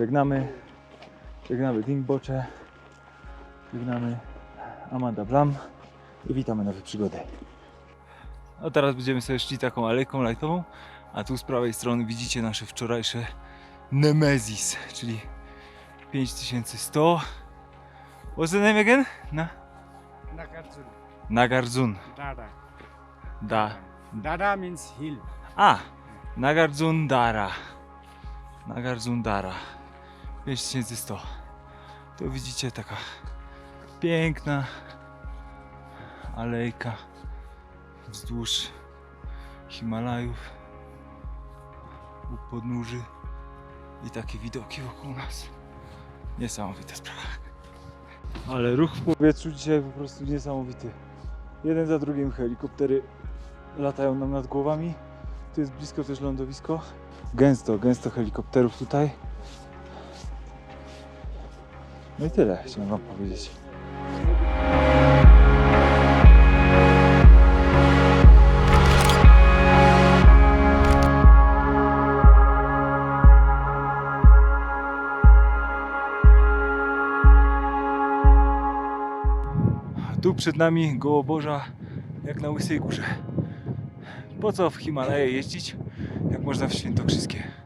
Żegnamy, żegnamy Dingbocze, żegnamy Amanda Blam i witamy nowe przygody. A teraz będziemy sobie szli taką alejką lightową, a tu z prawej strony widzicie nasze wczorajsze Nemesis, czyli 5100. What's the name again? Na? Nagarjun. Dada. Da. Dada means hill. A! Nagarjun Dara. Nagarjun Dara. 5100. Tu widzicie taka piękna alejka wzdłuż Himalajów u podnóży i takie widoki wokół nas. Niesamowita sprawa. Ale ruch w powietrzu dzisiaj po prostu niesamowity. Jeden za drugim helikoptery latają nam nad głowami. Tu jest blisko też lądowisko. Gęsto, gęsto helikopterów tutaj. No i tyle chciałem wam powiedzieć. Tu przed nami Gołoborza, jak na Łysej Górze. Po co w Himalaje jeździć, jak można w Świętokrzyskie?